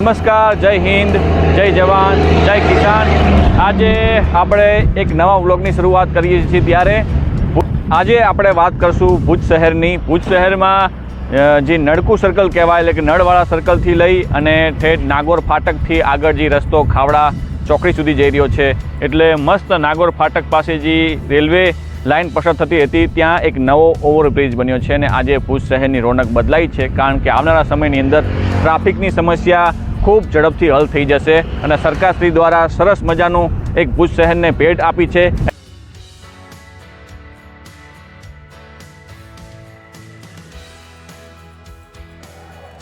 નમસ્કાર, જય હિન્દ, જય જવાન, જય કિસાન. આજે આપણે એક નવા વ્લોગની શરૂઆત કરીએ છીએ ત્યારે. આજે આપણે વાત કરશું ભુજ શહેરની. ભુજ શહેરમાં જે નળકુ સર્કલ કહેવાય, એટલે કે નળવાળા સર્કલથી લઈ અને ઠેઠ નાગોર ફાટકથી આગળ જે રસ્તો ખાવડા ચોકડી સુધી જઈ રહ્યો છે. એટલે મસ્ત નાગોર ફાટક પાસે જે રેલવે લાઇન પસાર થતી હતી, ત્યાં એક નવો ઓવરબ્રિજ બન્યો છે અને આજે ભુજ શહેરની રોનક બદલાઈ છે. કારણ કે આવનારા સમયની અંદર ટ્રાફિકની સમસ્યા ખૂબ ઝડપથી હલ થઈ જશે અને સરકારશ્રી દ્વારા સરસ મજાનું એક ભુજ શહેરને ભેટ આપી છે.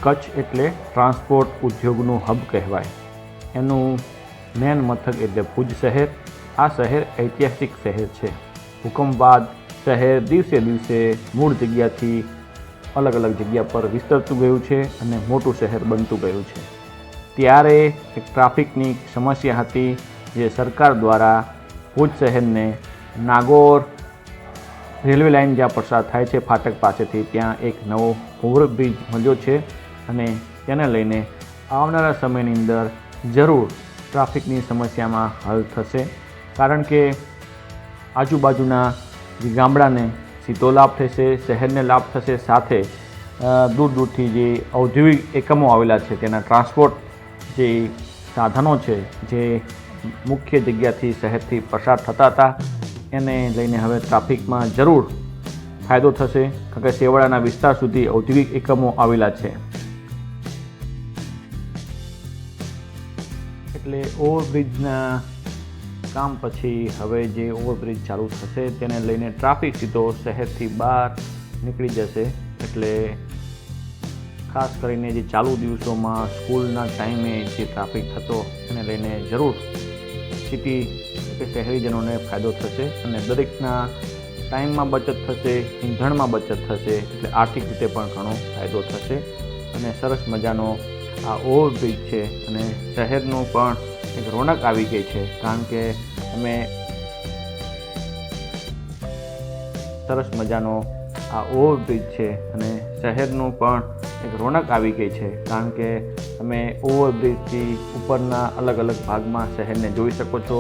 કચ્છ એટલે ટ્રાન્સપોર્ટ ઉદ્યોગનું હબ કહેવાય. એનું મેન મથક એટલે ભુજ શહેર. આ શહેર ઐતિહાસિક શહેર છે. ભૂકંપ બાદ શહેર દિવસે દિવસે મૂળ જગ્યાથી અલગ અલગ જગ્યા પર વિસ્તરતું ગયું છે અને મોટું શહેર બનતું ગયું છે. ત્યારે એક ટ્રાફિકની સમસ્યા હતી જે સરકાર દ્વારા ભુજ શહેરને નાગોર રેલવે લાઇન જ્યાં પસાર થાય છે, ફાટક પાસેથી ત્યાં એક નવો ઓવરબ્રિજ મળ્યો છે અને તેને લઈને આવનારા સમયની અંદર જરૂર ટ્રાફિકની સમસ્યામાં હલ થશે. કારણ કે આજુબાજુના જે ગામડાને સીધો લાભ થશે, શહેરને લાભ થશે, સાથે દૂર દૂરથી જે ઔદ્યોગિક એકમો આવેલા છે, તેના ટ્રાન્સપોર્ટ જે સાધનો છે, જે મુખ્ય જગ્યાથી શહેરથી પસાર થતા હતા, એને લઈને હવે ટ્રાફિકમાં જરૂર ફાયદો થશે, કારણ કે સેવાડાના વિસ્તાર સુધી ઔદ્યોગિક એકમો આવેલા છે. એટલે ઓવરબ્રિજના કામ પછી હવે જે ઓવરબ્રિજ ચાલુ થશે, તેને લઈને ટ્રાફિક સીધો શહેરથી બહાર નીકળી જશે, એટલે ખાસ કરીને જે ચાલુ દિવસોમાં સ્કૂલના ટાઈમે જે ટ્રાફિક થતો એને લઈને જરૂર સિટી કે શહેરીજનોને ફાયદો થશે અને દરેકના ટાઈમમાં બચત થશે, ઈંધણમાં બચત થશે, એટલે આર્થિક રીતે પણ ઘણો ફાયદો થશે અને સરસ મજાનો આ ઓવરબ્રિજ છે અને શહેરનું પણ એક રોનક આવી ગઈ છે, કારણ કે અમે સરસ મજાનો આ ઓવરબ્રિજ છે અને શહેરનું પણ એક રોનક આવી ગઈ છે, કારણ કે તમે ઓવરબ્રિજથી ઉપરના અલગ અલગ ભાગમાં શહેરને જોઈ શકો છો.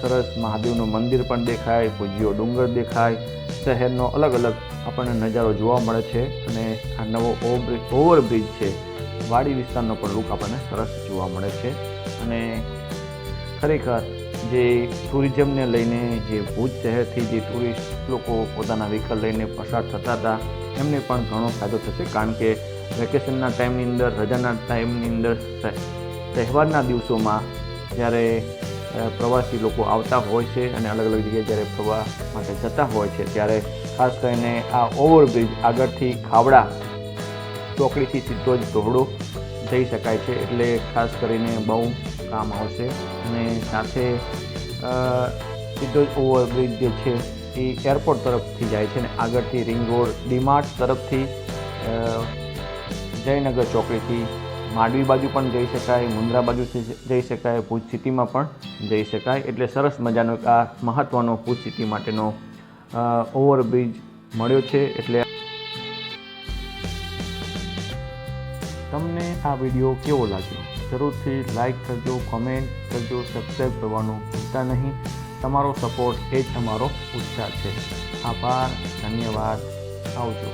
સરસ મહાદેવનું મંદિર પણ દેખાય, પૂજ્યો ડુંગર દેખાય. શહેરનો અલગ અલગ આપણને નજારો જોવા મળે છે અને આ નવો ઓવરબ્રિજ ઓવરબ્રિજ છે. વાડી વિસ્તારનો પણ લુક આપણને સરસ જોવા મળે છે. અને ખરેખર જે ટુરિઝમને લઈને જે ભુજ શહેરથી જે ટુરિસ્ટ લોકો પોતાના વ્હીકલ લઈને પસાર થતા હતા, એમને પણ ઘણો ફાયદો થશે, કારણ કે વેકેશનના ટાઈમની અંદર, રજાના ટાઈમની અંદર તહેવારના દિવસોમાં જ્યારે પ્રવાસી લોકો આવતા હોય છે અને અલગ અલગ જગ્યાએ જ્યારે પ્રવાસ માટે જતા હોય છે, ત્યારે ખાસ કરીને આ ઓવરબ્રિજ આગળથી ખાવડા, ચોકડીથી સીધો જ ધોરડો જઈ શકાય છે, એટલે ખાસ કરીને બહુ કામ આવશે. અને સાથે સીધો જ ઓવરબ્રિજ જે છે એ એરપોર્ટ તરફથી જાય છે અને આગળથી રિંગ રોડ ડીમાર્ટ તરફથી જયનગર ચોકડીથી માંડવી બાજુ પણ જઈ શકાય, મુન્દ્રા બાજુથી જઈ શકાય, ભુજ સિટીમાં પણ જઈ શકાય. એટલે સરસ મજાનો આ મહત્ત્વનો ભુજ સિટી માટેનો ઓવરબ્રિજ મળ્યો છે. એટલે તમને આ વીડિયો કેવો લાગ્યો? જરૂરથી લાઈક કરજો, કોમેન્ટ કરજો સબસ્ક્રાઈબ કરવાનું ભૂલતા નહીં. તમારો સપોર્ટ એ જ અમારો ઉત્સાહ છે. આભાર, ધન્યવાદ. આવજો.